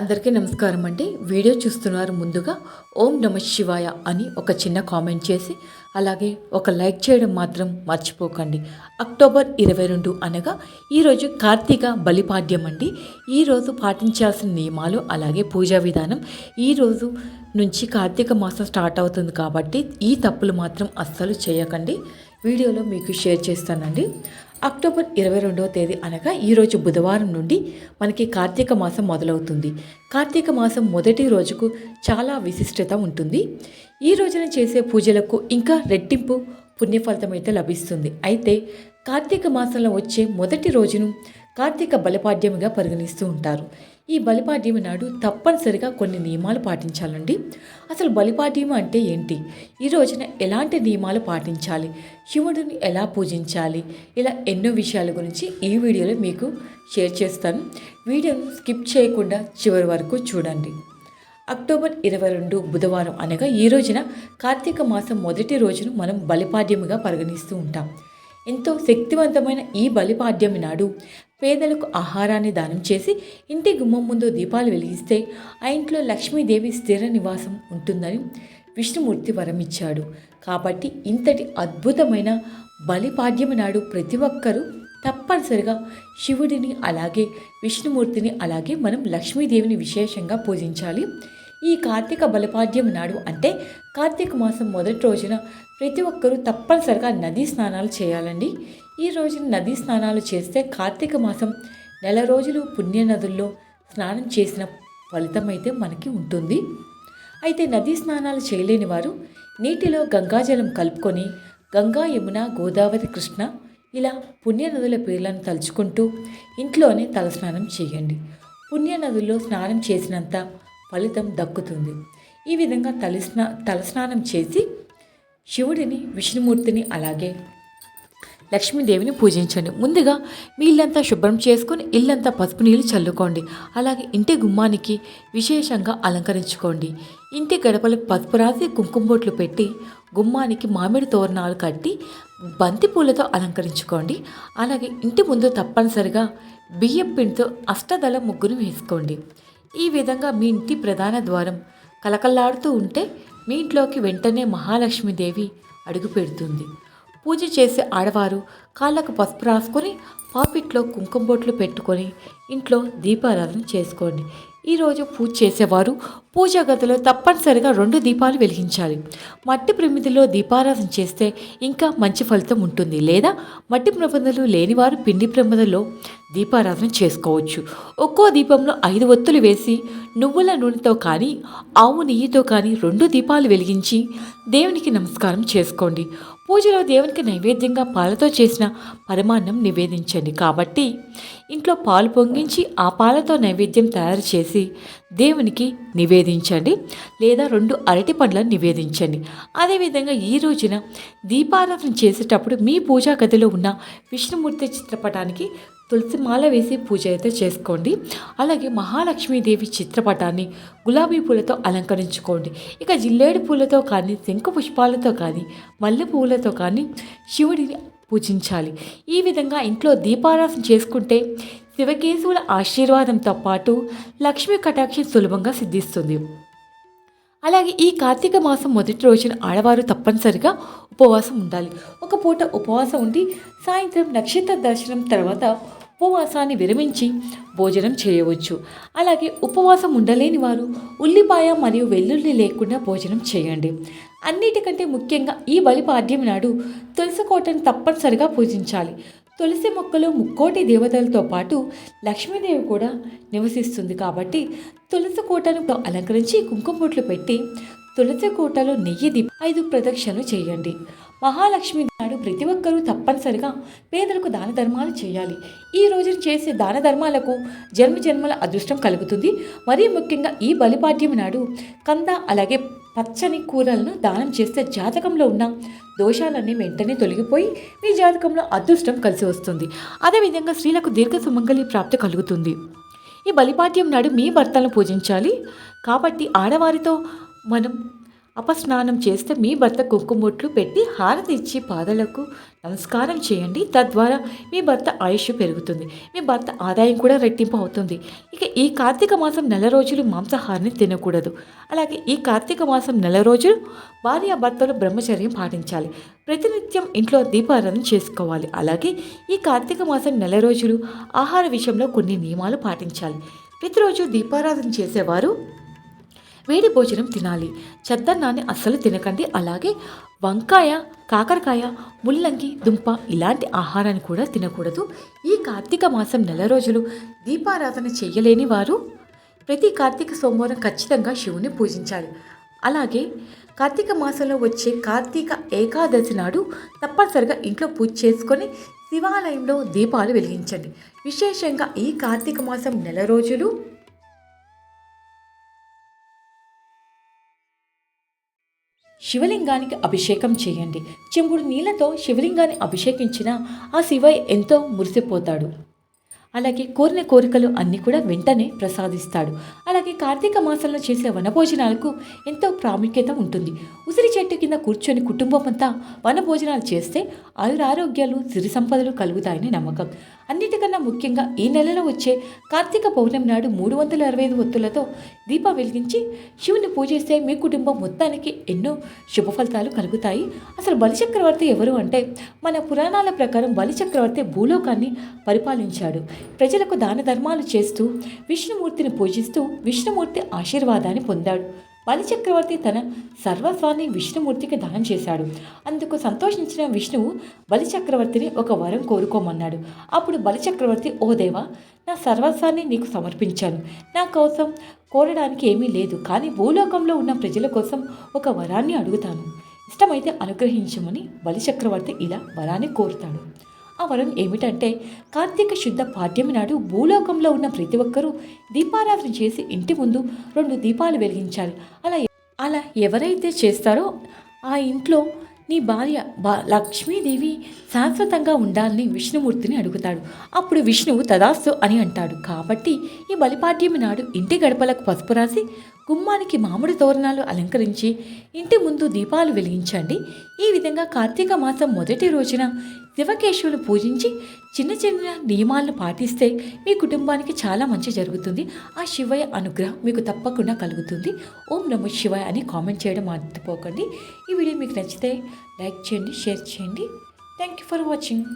అందరికీ నమస్కారం అండి. వీడియో చూస్తున్నారు ముందుగా ఓం నమ శివాయ అని ఒక చిన్న కామెంట్ చేసి అలాగే ఒక లైక్ చేయడం మాత్రం మర్చిపోకండి. అక్టోబర్ ఇరవై రెండు అనగా ఈరోజు కార్తీక బలిపాడ్యం అండి. ఈరోజు పాటించాల్సిన నియమాలు అలాగే పూజా విధానం ఈరోజు నుంచి కార్తీక మాసం స్టార్ట్ అవుతుంది కాబట్టి ఈ తప్పులు మాత్రం అస్సలు చేయకండి. వీడియోలో మీకు షేర్ చేస్తానండి. అక్టోబర్ ఇరవై రెండవ తేదీ అనగా ఈరోజు బుధవారం నుండి మనకి కార్తీక మాసం మొదలవుతుంది. కార్తీక మాసం మొదటి రోజుకు చాలా విశిష్టత ఉంటుంది. ఈ రోజున చేసే పూజలకు ఇంకా రెట్టింపు పుణ్యఫలితం అయితే లభిస్తుంది. అయితే కార్తీక మాసంలో వచ్చే మొదటి రోజును కార్తీక బలిపాడ్యమిగా పరిగణిస్తూ ఉంటారు. ఈ బలిపాడ్యమి నాడు తప్పనిసరిగా కొన్ని నియమాలు పాటించాలండి. అసలు బలిపాడ్యం అంటే ఏంటి? ఈ రోజున ఎలాంటి నియమాలు పాటించాలి? శివుడిని ఎలా పూజించాలి? ఇలా ఎన్నో విషయాల గురించి ఈ వీడియోలో మీకు షేర్ చేస్తాను. వీడియోను స్కిప్ చేయకుండా చివరి వరకు చూడండి. అక్టోబర్ ఇరవై రెండు బుధవారం అనగా ఈ రోజున కార్తీక మాసం మొదటి రోజును మనం బలిపాడ్యముగా పరిగణిస్తూ ఉంటాం. ఎంతో శక్తివంతమైన ఈ బలిపాడ్యమి నాడు పేదలకు ఆహారాన్ని దానం చేసి ఇంటి గుమ్మం ముందు దీపాలు వెలిగిస్తే ఆ ఇంట్లో లక్ష్మీదేవి స్థిర నివాసం ఉంటుందని విష్ణుమూర్తి వరమిచ్చాడు. కాబట్టి ఇంతటి అద్భుతమైన బలిపాడ్యమి నాడు ప్రతి ఒక్కరూ తప్పనిసరిగా శివుడిని అలాగే విష్ణుమూర్తిని అలాగే మనం లక్ష్మీదేవిని విశేషంగా పూజించాలి. ఈ కార్తీక బలిపాడ్యం నాడు అంటే కార్తీక మాసం మొదటి రోజున ప్రతి ఒక్కరూ తప్పనిసరిగా నదీ స్నానాలు చేయాలండి. ఈ రోజున నదీ స్నానాలు చేస్తే కార్తీక మాసం నెల రోజులు పుణ్య నదుల్లో స్నానం చేసిన ఫలితం అయితే మనకి ఉంటుంది. అయితే నదీ స్నానాలు చేయలేని వారు నీటిలో గంగాజలం కలుపుకొని గంగా యమున గోదావరి కృష్ణ ఇలా పుణ్య నదుల పేర్లను తలుచుకుంటూ ఇంట్లోనే తలస్నానం చేయండి. పుణ్య నదుల్లో స్నానం చేసినంత ఫలితం దక్కుతుంది. ఈ విధంగా తలస్నా తలస్నానం చేసి శివుడిని విష్ణుమూర్తిని అలాగే లక్ష్మీదేవిని పూజించండి. ముందుగా మీ ఇల్లంతా శుభ్రం చేసుకొని ఇల్లంతా పసుపు నీళ్ళు చల్లుకోండి. అలాగే ఇంటి గుమ్మానికి విశేషంగా అలంకరించుకోండి. ఇంటి గడపలకు పసుపు రాసి కుంకుమబొట్లు పెట్టి గుమ్మానికి మామిడి తోరణాలు కట్టి బంతి పూలతో అలంకరించుకోండి. అలాగే ఇంటి ముందు తప్పనిసరిగా బియ్యం పిండితో అష్టదళ ముగ్గును వేసుకోండి. ఈ విధంగా మీ ఇంటి ప్రధాన ద్వారం కలకల్లాడుతూ ఉంటే మీ ఇంట్లోకి వెంటనే మహాలక్ష్మీదేవి అడుగు పెడుతుంది. పూజ చేసే ఆడవారు కాళ్ళకు పసుపు రాసుకొని పాపిట్లో కుంకుమ బొట్లు పెట్టుకొని ఇంట్లో దీపారాధన చేసుకోండి. ఈరోజు పూజ చేసేవారు పూజా గదిలో తప్పనిసరిగా రెండు దీపాలు వెలిగించాలి. మట్టి ప్రమిదిలో దీపారాధన చేస్తే ఇంకా మంచి ఫలితం ఉంటుంది. లేదా మట్టి ప్రమిదలు లేనివారు పిండి ప్రమిదలో దీపారాధన చేసుకోవచ్చు. ఒక్కో దీపంలో ఐదు ఒత్తులు వేసి నువ్వుల నూనెతో కానీ ఆవు నెయ్యితో కానీ రెండు దీపాలు వెలిగించి దేవునికి నమస్కారం చేసుకోండి. పూజలో దేవునికి నైవేద్యంగా పాలతో చేసిన పరమాన్నం నివేదించండి. కాబట్టి ఇంట్లో పాలు పొంగించి ఆ పాలతో నైవేద్యం తయారు చేసి దేవునికి నివేదించండి. లేదా రెండు అరటి పండ్లను నివేదించండి. అదేవిధంగా ఈ రోజున దీపారాధన చేసేటప్పుడు మీ పూజా గదిలో ఉన్న విష్ణుమూర్తి చిత్రపటానికి తులసి మాల వేసి పూజ అయితే చేసుకోండి. అలాగే మహాలక్ష్మీదేవి చిత్రపటాన్ని గులాబీ పూలతో అలంకరించుకోండి. ఇక జిల్లేడు పూలతో కానీ శంఖ పుష్పాలతో కానీ మల్లె పూలతో కానీ శివుడిని పూజించాలి. ఈ విధంగా ఇంట్లో దీపారాధన చేసుకుంటే శివకేశవుల ఆశీర్వాదంతో పాటు లక్ష్మీ కటాక్షం సులభంగా సిద్ధిస్తుంది. అలాగే ఈ కార్తీక మాసం మొదటి రోజున ఆడవారు తప్పనిసరిగా ఉపవాసం ఉండాలి. ఒక పూట ఉపవాసం ఉండి సాయంత్రం నక్షత్ర దర్శనం తర్వాత ఉపవాసాన్ని విరమించి భోజనం చేయవచ్చు. అలాగే ఉపవాసం ఉండలేని వారు ఉల్లిపాయ మరియు వెల్లుల్లి లేకుండా భోజనం చేయండి. అన్నిటికంటే ముఖ్యంగా ఈ బలిపాడ్యం నాడు తులసి కోటను తప్పనిసరిగా పూజించాలి. తులసి మొక్కలో ముక్కోటి దేవతలతో పాటు లక్ష్మీదేవి కూడా నివసిస్తుంది కాబట్టి తులసి కోటను అలంకరించి కుంకుమబొట్లు పెట్టి తులసి కోటలో నెయ్యి దీప ఐదు ప్రదక్షిణలు చేయండి. మహాలక్ష్మి నాడు ప్రతి ఒక్కరూ తప్పనిసరిగా పేదలకు దాన ధర్మాలు చేయాలి. ఈ రోజున చేసే దాన ధర్మాలకు జన్మ జన్మల అదృష్టం కలుగుతుంది. మరీ ముఖ్యంగా ఈ బలిపాఠ్యం నాడు కంద అలాగే పచ్చని కూరలను దానం చేస్తే జాతకంలో ఉన్న దోషాలన్నీ వెంటనే తొలగిపోయి మీ జాతకంలో అదృష్టం కలిసి వస్తుంది. అదేవిధంగా స్త్రీలకు దీర్ఘ సుమంగళి ప్రాప్తి కలుగుతుంది. ఈ బలిపాఠ్యం నాడు మీ భర్తలను పూజించాలి. కాబట్టి ఆడవారితో మనం అపస్నానం చేస్తే మీ భర్త కుంకుమొట్లు పెట్టి హారతి ఇచ్చి పాదలకు నమస్కారం చేయండి. తద్వారా మీ భర్త ఆయుష్ పెరుగుతుంది. మీ భర్త ఆదాయం కూడా రెట్టింపు అవుతుంది. ఇక ఈ కార్తీక మాసం నెల రోజులు మాంసాహారాన్ని తినకూడదు. అలాగే ఈ కార్తీక మాసం నెల రోజులు భార్య భర్తలు బ్రహ్మచర్యం పాటించాలి. ప్రతినిత్యం ఇంట్లో దీపారాధన చేసుకోవాలి. అలాగే ఈ కార్తీక మాసం నెల రోజులు ఆహార విషయంలో కొన్ని నియమాలు పాటించాలి. ప్రతిరోజు దీపారాధన చేసేవారు వేడి భోజనం తినాలి. చెద్దన్నాన్ని అస్సలు తినకండి. అలాగే వంకాయ కాకరకాయ ముల్లంగి దుంప ఇలాంటి ఆహారాన్ని కూడా తినకూడదు. ఈ కార్తీక మాసం నెల రోజులు దీపారాధన చేయలేని వారు ప్రతి కార్తీక సోమవారం ఖచ్చితంగా శివుని పూజించాలి. అలాగే కార్తీక మాసంలో వచ్చే కార్తీక ఏకాదశి నాడు తప్పనిసరిగా ఇంట్లో పూజ చేసుకొని శివాలయంలో దీపాలు వెలిగించండి. విశేషంగా ఈ కార్తీక మాసం నెల రోజులు శివలింగానికి అభిషేకం చేయండి. చెంబుడు నీళ్ళతో శివలింగాన్ని అభిషేకించిన ఆ శివయ్య ఎంతో మురిసిపోతాడు. అలాగే కోరిన కోరికలు అన్నీ కూడా వెంటనే ప్రసాదిస్తాడు. అలాగే కార్తీక మాసంలో చేసే వనభోజనాలకు ఎంతో ప్రాముఖ్యత ఉంటుంది. ఉసిరి చెట్టు కింద కూర్చొని కుటుంబం అంతా వనభోజనాలు చేస్తే ఆయురారోగ్యాలు సిరి సంపదలు కలుగుతాయని నమ్మకం. అన్నిటికన్నా ముఖ్యంగా ఈ నెలలో వచ్చే కార్తీక పౌర్ణమి నాడు మూడు వందల అరవై ఐదు ఒత్తులతో దీపం వెలిగించి శివుని పూజిస్తే మీ కుటుంబం మొత్తానికి ఎన్నో శుభ ఫలితాలు కలుగుతాయి. అసలు బలిచక్రవర్తి ఎవరు అంటే మన పురాణాల ప్రకారం బలిచక్రవర్తి భూలోకాన్ని పరిపాలించాడు. ప్రజలకు దాన ధర్మాలు చేస్తూ విష్ణుమూర్తిని పూజిస్తూ విష్ణుమూర్తి ఆశీర్వాదాన్ని పొందాడు. బలిచక్రవర్తి తన సర్వస్వాన్ని విష్ణుమూర్తికి దానం చేశాడు. అందుకు సంతోషించిన విష్ణువు బలిచక్రవర్తిని ఒక వరం కోరుకోమన్నాడు. అప్పుడు బలిచక్రవర్తి ఓ దేవా నా సర్వస్వాన్ని నీకు సమర్పించాను. నా కోసం కోరడానికి ఏమీ లేదు. కానీ భూలోకంలో ఉన్న ప్రజల కోసం ఒక వరాన్ని అడుగుతాను. ఇష్టమైతే అనుగ్రహించమని బలిచక్రవర్తి ఇలా వరాన్ని కోరుతాడు. ఆ వరం ఏమిటంటే కార్తీక శుద్ధ పాడ్యమి నాడు భూలోకంలో ఉన్న ప్రతి ఒక్కరూ దీపారాధన చేసి ఇంటి ముందు రెండు దీపాలు వెలిగించాలి. అలా అలా ఎవరైతే చేస్తారో ఆ ఇంట్లో నీ భార్య బా లక్ష్మీదేవి శాశ్వతంగా ఉండాలని విష్ణుమూర్తిని అడుగుతాడు. అప్పుడు విష్ణువు తదాస్తు అని అంటాడు. కాబట్టి ఈ బలిపాడ్యమి నాడు ఇంటి గడపలకు పసుపు రాసి గుమ్మానికి మామిడి తోరణాలు అలంకరించి ఇంటి ముందు దీపాలు వెలిగించండి. ఈ విధంగా కార్తీక మాసం మొదటి రోజున శివకేశవులు పూజించి చిన్న చిన్న నియమాలను పాటిస్తే మీ కుటుంబానికి చాలా మంచి జరుగుతుంది. ఆ శివయ్య అనుగ్రహం మీకు తప్పకుండా కలుగుతుంది. ఓం నమో శివాయ అని కామెంట్ చేయడం మర్చిపోకండి. ఈ వీడియో మీకు నచ్చితే లైక్ చేయండి షేర్ చేయండి. Thank you for watching